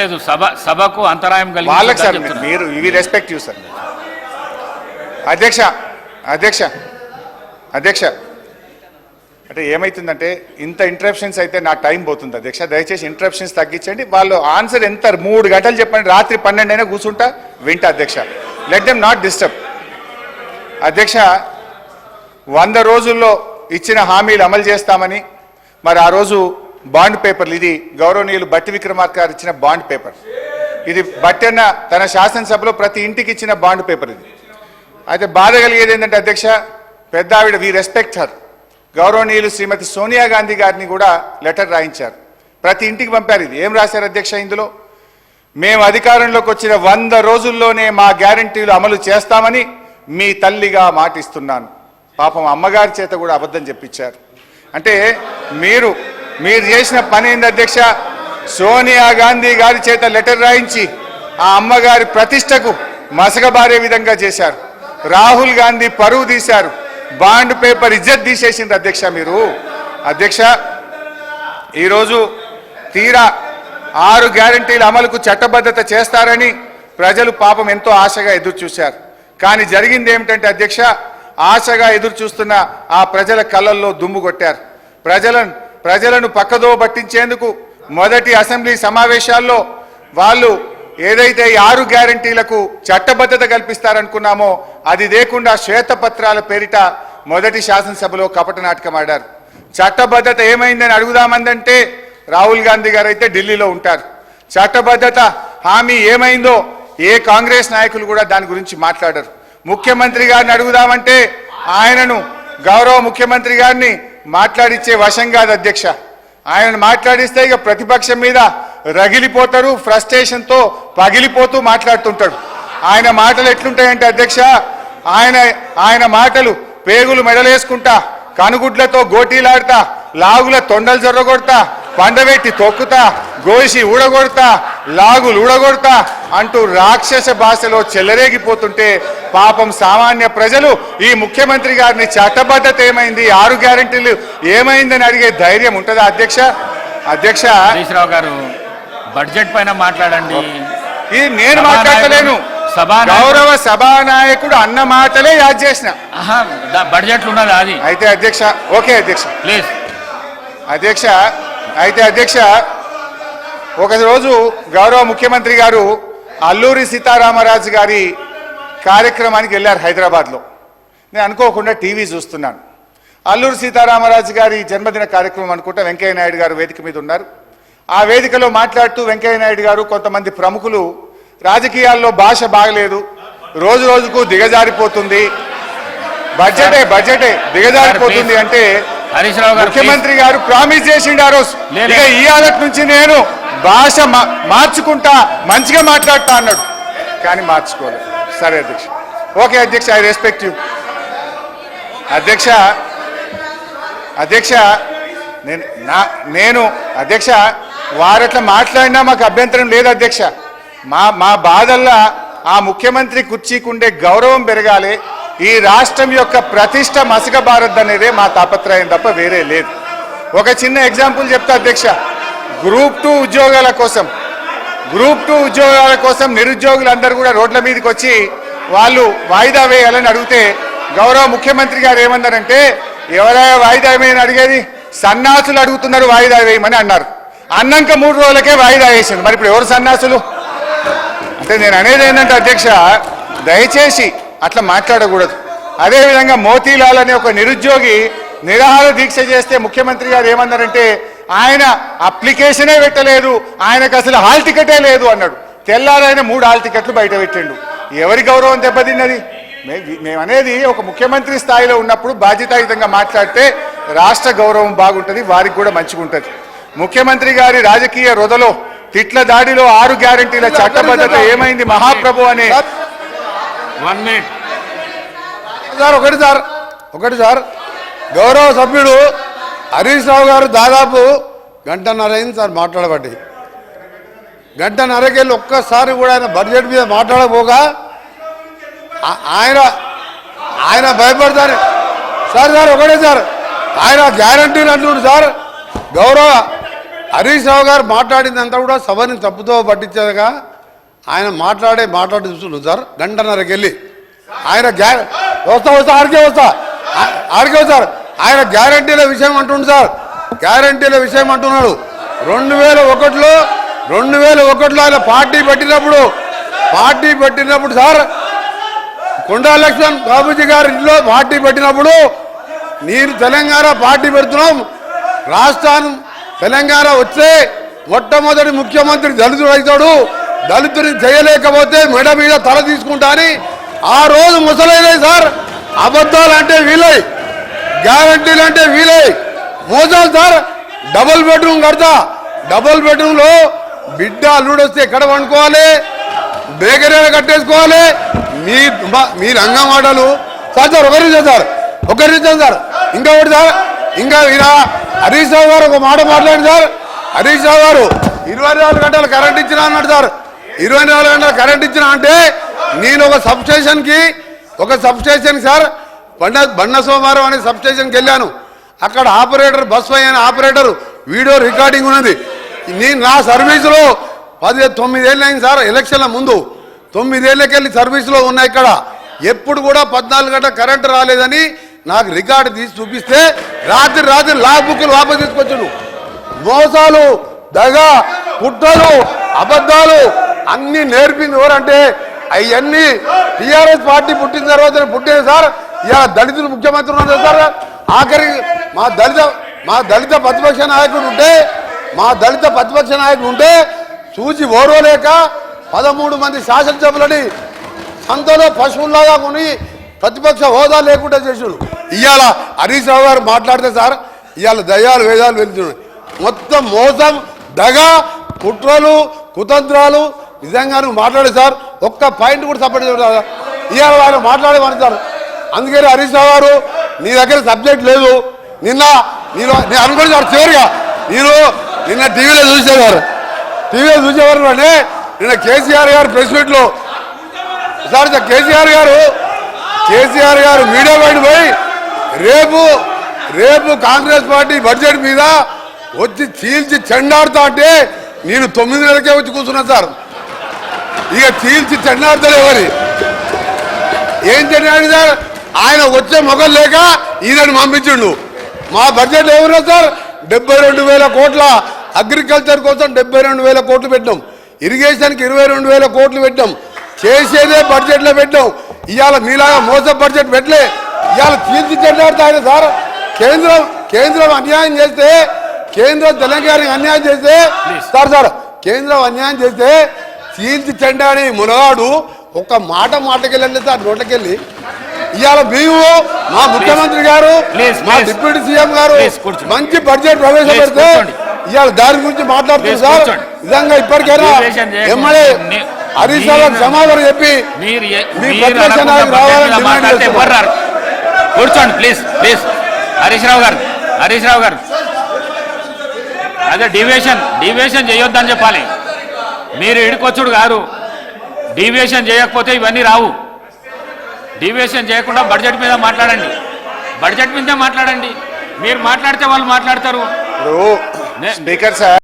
లేదు సభ సభకు అంతరాయం వాళ్ళకి సార్ కలిగి మీరు ఇవి రెస్పెక్ట్ యూ సార్ అధ్యక్ష అధ్యక్ష అధ్యక్ష. అంటే ఏమైతుందంటే ఇంత ఇంటరప్షన్స్ అయితే నా టైం పోతుంది అధ్యక్ష. దయచేసి ఇంటరప్షన్స్ తగ్గించండి. వాళ్ళు ఆన్సర్ ఎంత మూడు గంటలు చెప్పండి రాత్రి పన్నెండు అయినా కూర్చుంటా వింటా అధ్యక్ష. లెట్ దెమ్ నాట్ డిస్టర్బ్ అధ్యక్ష వంద రోజుల్లో ఇచ్చిన హామీలు అమలు చేస్తామని మరి ఆ రోజు బాండ్ పేపర్లు. ఇది గౌరవనీయులు బట్టి విక్రమార్క గారు ఇచ్చిన బాండ్ పేపర్. ఇది బట్టన్న తన శాసనసభలో ప్రతి ఇంటికి ఇచ్చిన బాండ్ పేపర్ ఇది. అయితే బాధ కలిగేది ఏంటంటే అధ్యక్ష పెద్ద ఆవిడ వి రెస్పెక్ట్ హర్ గౌరవనీయులు శ్రీమతి సోనియా గాంధీ గారిని కూడా లెటర్ రాయించారు. ప్రతి ఇంటికి పంపారు ఇది. ఏం రాశారు అధ్యక్ష ఇందులో? మేము అధికారంలోకి వచ్చిన వంద రోజుల్లోనే మా గ్యారంటీలు అమలు చేస్తామని మీ తల్లిగా మాటిస్తున్నాను. పాపం అమ్మగారి చేత కూడా అబద్ధం చెప్పించారు. అంటే మీరు మీరు చేసిన పని ఏంది అధ్యక్ష? సోనియా గాంధీ గారి చేత లెటర్ రాయించి ఆ అమ్మగారి ప్రతిష్టకు మసకబారే విధంగా చేశారు. రాహుల్ గాంధీ పరువు తీశారు. బాండ్ పేపర్ ఇజ్జత్ తీసేసింది అధ్యక్ష మీరు. అధ్యక్ష ఈరోజు తీరా ఆరు గ్యారంటీల అమలుకు చట్టబద్ధత చేస్తారని ప్రజలు పాపం ఎంతో ఆశగా ఎదురు చూశారు కానీ జరిగింది ఏమిటంటే అధ్యక్ష ఆశగా ఎదురు చూస్తున్న ఆ ప్రజల కళ్ళల్లో దుమ్ము కొట్టారు. ప్రజలను ప్రజలను పక్కదో పట్టించేందుకు మొదటి అసెంబ్లీ సమావేశాల్లో వాళ్ళు ఏదైతే ఆరు గ్యారంటీలకు చట్టబద్ధత కల్పిస్తారనుకున్నామో అది లేకుండా శ్వేతపత్రాల పేరిట మొదటి శాసనసభలో కపట నాటకం ఆడారు. చట్టబద్ధత ఏమైందని అడుగుదామందంటే రాహుల్ గాంధీ గారు అయితే ఢిల్లీలో ఉంటారు. చట్టబద్ధత హామీ ఏమైందో ఏ కాంగ్రెస్ నాయకులు కూడా దాని గురించి మాట్లాడరు. ముఖ్యమంత్రి గారిని అడుగుదామంటే ఆయనను గౌరవ ముఖ్యమంత్రి గారిని మాట్లాడిచ్చే వశం కాదు అధ్యక్ష. ఆయన మాట్లాడిస్తే ఇక ప్రతిపక్షం మీద రగిలిపోతారు ఫ్రస్ట్రేషన్తో పగిలిపోతూ మాట్లాడుతుంటాడు. ఆయన మాటలు ఎట్లుంటాయంటే అధ్యక్ష ఆయన ఆయన మాటలు పేగులు మెడలేసుకుంటా కనుగుడ్లతో గోటీలాడతా లాగుల తొండలు జొర్రగొడతా పండబెట్టి తొక్కుతా గోసి ఊడగొడతా లాగులు ఊడగొడతా అంటూ రాక్షస భాషలో చెలరేగిపోతుంటే పాపం సామాన్య ప్రజలు ఈ ముఖ్యమంత్రి గారిని చట్టబద్ధత ఏమైంది ఆరు గ్యారెంటీలు ఏమైందని అడిగే ధైర్యం ఉంటుందా అధ్యక్ష? అధ్యక్ష? హరీష్ రావు గారు బడ్జెట్ పైన మాట్లాడండి. ఇది నేను మాట్లాడలేను గౌరవ సభానాయకుడు అన్న మాటలే యాద్ చేసిన. బడ్జెట్లు ఉన్నది అది. అయితే అధ్యక్ష ఓకే అధ్యక్ష. ప్లీజ్. అధ్యక్ష అయితే అధ్యక్ష ఒక రోజు గౌరవ ముఖ్యమంత్రి గారు అల్లూరి సీతారామరాజు గారి కార్యక్రమానికి వెళ్ళారు హైదరాబాద్లో. నేను అనుకోకుండా టీవీ చూస్తున్నాను. అల్లూరి సీతారామరాజు గారి జన్మదిన కార్యక్రమం అనుకుంటా వెంకయ్య నాయుడు గారు వేదిక మీద ఉన్నారు. ఆ వేదికలో మాట్లాడుతూ వెంకయ్య నాయుడు గారు కొంతమంది ప్రముఖులు రాజకీయాల్లో భాష బాగలేదు రోజు రోజుకు దిగజారిపోతుంది. బడ్జెటే బడ్జెటే దిగజారిపోతుంది అంటే హరీష్ రావు గారు ముఖ్యమంత్రి గారు ప్రామిస్ చేసిండు ఆ రోజు. ఇక ఈ ఆలటి నుంచి నేను భాష మార్చుకుంటా మంచిగా మాట్లాడతా అన్నాడు. కానీ మార్చుకోలేదు. సరే అధ్యక్ష. ఓకే అధ్యక్ష ఐ రెస్పెక్ట్ యూ. అధ్యక్ష అధ్యక్ష నేను నా నేను అధ్యక్ష వారట్లా మాట్లాడినా మాకు అభ్యంతరం లేదు అధ్యక్ష. మా మా బాధల్లా ఆ ముఖ్యమంత్రి కుర్చీకుండే గౌరవం పెరగాలి. ఈ రాష్ట్రం యొక్క ప్రతిష్ట మసకబారద్దు అనేదే మా తాపత్రయం తప్ప వేరే లేదు. ఒక చిన్న ఎగ్జాంపుల్ చెప్తా అధ్యక్ష. గ్రూప్ టూ ఉద్యోగాల కోసం గ్రూప్ టూ ఉద్యోగాల కోసం నిరుద్యోగులందరూ కూడా రోడ్ల మీదకి వచ్చి వాళ్ళు వాయిదా వేయాలని అడిగితే గౌరవ ముఖ్యమంత్రి గారు ఏమన్నారంటే ఎవరైనా వాయిదా వేయని అడిగేది? సన్నాసులు అడుగుతున్నారు వాయిదా వేయమని అన్నారు. అన్నాక మూడు రోజులకే వాయిదా వేసింది. మరి ఇప్పుడు ఎవరు సన్నాసులు? అంటే నేను అనేది ఏంటంటే అధ్యక్ష దయచేసి అట్లా మాట్లాడకూడదు. అదేవిధంగా మోతీలాల్ అనే ఒక నిరుద్యోగి నిరాహార దీక్ష చేస్తే ముఖ్యమంత్రి గారు ఏమన్నారంటే ఆయన అప్లికేషనే పెట్టలేదు ఆయనకు అసలు హాల్ టికెటే లేదు అన్నాడు. తెల్లారాయన మూడు హాల్ టికెట్లు బయట పెట్టిండు. ఎవరి గౌరవం దెబ్బతిన్నది? మే- ఒక ముఖ్యమంత్రి స్థాయిలో ఉన్నప్పుడు బాధ్యతాయుతంగా మాట్లాడితే రాష్ట్ర గౌరవం బాగుంటుంది వారికి కూడా మంచిగా ఉంటుంది ముఖ్యమంత్రి గారి రాజకీయ రొదలో తిట్ల దాడిలో ఆరు గ్యారంటీల చట్టబద్ధత ఏమైంది? మహాప్రభు అనే వన్ మినిట్ సార్ ఒకటి సార్ ఒకటి సార్. గౌరవ సభ్యుడు హరీష్ రావు గారు దాదాపు గంటన్నర అయింది సార్ మాట్లాడబట్టి. గంటన్నరకెళ్ళి ఒక్కసారి కూడా ఆయన బడ్జెట్ మీద మాట్లాడకపోగా ఆయన ఆయన భయపడతారు. సార్ సార్ ఒకటే సార్. ఆయన గ్యారంటీలు అంటున్నారు సార్. గౌరవ హరీష్ రావు గారు మాట్లాడిందంతా కూడా సభని తప్పుతో పట్టించేదిగా. ఆయన మాట్లాడే మాట్లాడి చూస్తున్నాడు సార్. గంటన్నరకెళ్ళి. ఆయన గ్యా వస్తా వస్తా ఆడికే వస్తా. ఆడికే వస్తారు ఆయన గ్యారంటీల విషయం అంటుండు సార్. గ్యారంటీల విషయం అంటున్నాడు. రెండు వేల ఒకటిలో రెండు వేల ఒకటిలో ఆయన పార్టీ పెట్టినప్పుడు పార్టీ పెట్టినప్పుడు సార్ కొండా లక్ష్మణ్ బాబుజీ గారి ఇంట్లో పార్టీ పెట్టినప్పుడు నేను తెలంగాణ పార్టీ పెడుతున్నాం. రాష్ట్రాన్ని తెలంగాణ వచ్చే మొట్టమొదటి ముఖ్యమంత్రి దళితుడు అవుతాడు. దళితుని చేయలేకపోతే మెడ మీద తల తీసుకుంటా అని ఆ రోజు ముసలైన సార్ అబద్ధాలు అంటే వీలై గ్యారంటీలు అంటే వీలై. మోసాలు సార్ డబుల్ బెడ్రూమ్ కడతా. డబుల్ బెడ్రూమ్లో బిడ్డ అల్లుడు వస్తే ఎక్కడ పండుకోవాలి? బేకరీలు కట్టేసుకోవాలి? మీ మీ రంగం మాటలు. సార్ సార్ ఒకరి సార్ ఒకరి సార్ ఇంకా ఒకటి సార్ ఇంకా ఇలా హరీష్ రావు గారు ఒక మాట మాట్లాడి సార్. హరీష్ రావు గారు ఇరవై నాలుగు గంటలు కరెంట్ ఇచ్చినా అన్నాడు సార్. ఇరవై నాలుగు గంటలు కరెంట్ ఇచ్చినా అంటే నేను ఒక సబ్స్టేషన్కి ఒక సబ్స్టేషన్ సార్ బండ బండ సోమవారం అనే సబ్స్టేషన్కి వెళ్ళాను. అక్కడ ఆపరేటర్ బస్ అయిన ఆపరేటర్ వీడియో రికార్డింగ్ ఉన్నది. నేను నా సర్వీసులో పది తొమ్మిదేళ్ళు అయింది సార్ ఎలక్షన్ల ముందు. తొమ్మిదేళ్ళకెళ్ళి సర్వీసులో ఉన్నా ఇక్కడ. ఎప్పుడు కూడా పద్నాలుగు గంటల కరెంటు రాలేదని నాకు రికార్డు తీసి చూపిస్తే రాత్రి రాత్రి లా బుక్లు వాపసు తీసుకొచ్చాడు. మోసాలు దగ కుట్రలు అబద్ధాలు అన్ని నేర్పింది ఎవరంటే అవన్నీ టిఆర్ఎస్ పార్టీ పుట్టిన తర్వాత పుట్టింది సార్. ఇలా దళితులు ముఖ్యమంత్రి ఉన్నారు సార్. ఆఖరి మా దళిత మా దళిత ప్రతిపక్ష నాయకుడు ఉంటే మా దళిత ప్రతిపక్ష నాయకుడు ఉంటే చూసి ఓర్వలేక పదమూడు మంది శాసనసభలని సంతలో పశువుల్లాగా కొని ప్రతిపక్ష హోదా లేకుండా చేసాడు. ఇవాళ హరీష్ రావు గారు మాట్లాడితే సార్ ఇవాళ దయాలు వేదాలు వెళ్తున్నాయి. మొత్తం మోసం దగ కుట్రలు కుతంత్రాలు నిజంగా నువ్వు మాట్లాడే సార్. ఒక్క పాయింట్ కూడా సపోర్ట్ చేయడం ఇవాళ వాళ్ళు మాట్లాడే సార్. అందుకని హరీష్ రావు గారు నీ దగ్గర సబ్జెక్ట్ లేదు. నిన్న నేను నేను అనుకోండి సార్ చివరిగా. నేను నిన్న టీవీలో చూసేవారు. టీవీలో చూసేవారు అంటే నిన్న కేసీఆర్ గారు ప్రెస్ మీట్లో సార్ కేసీఆర్ గారు కేసీఆర్ గారు మీడియా బయట పోయి రేపు రేపు కాంగ్రెస్ పార్టీ బడ్జెట్ మీద వచ్చి చీల్చి చెండాడుతా అంటే నేను తొమ్మిది నెలలకే వచ్చి కూర్చున్నాను సార్. ఇక చీల్చి చెండాడుతాడు ఎవరి? ఏం చెండాడు సార్? ఆయన వచ్చే మొగలు లేక ఈయనని పంపించిండు. మా బడ్జెట్ ఏమన్నా సార్? డెబ్బై రెండు వేల కోట్ల అగ్రికల్చర్ కోసం డెబ్బై రెండు వేల కోట్లు పెట్టాం ఇరిగేషన్కి ఇరవై రెండు వేల కోట్లు పెట్టాం చేసేదే బడ్జెట్లో పెట్టాం ఇవాళ మీలాగా మోస బడ్జెట్ పెట్టలే. ఇవాళ తీర్చి చెడ్డాడుతాడు సార్. కేంద్రం కేంద్రం అన్యాయం చేస్తే కేంద్రం తెలంగాణకి అన్యాయం చేస్తే సార్ సార్ కేంద్రం అన్యాయం చేస్తే చీల్చి చెండాని మునగాడు ఒక్క మాట మాటకెళ్ళండి సార్ నోట్లకెళ్ళి ఇవాళ మేము మా ముఖ్యమంత్రి గారు మా. డిప్యూటీ సీఎం గారు. మంచి బడ్జెట్ ప్రవేశపెడితే. ఇవాళ దాని గురించి Please, సార్. నిజంగా ఇప్పటికైనా. ఎమ్మెల్యే హరీష్ రావు సమాధానం చెప్పి మీ ప్రతిపక్ష రావాలని కూర్చోండి ప్లీజ్ ప్లీజ్ హరీష్ రావు గారు హరీష్ రావు గారు అదే డివియేషన్ డివియేషన్ చేయొద్దని చెప్పాలి మీరు ఇడికొచ్చుడు కాదు. డివియేషన్ చేయకపోతే ఇవన్నీ రావు. డివియేషన్ చేయకుండా బడ్జెట్ మీద మాట్లాడండి. బడ్జెట్ మీదే మాట్లాడండి. మీరు మాట్లాడితే వాళ్ళు మాట్లాడతారు. Speaker sir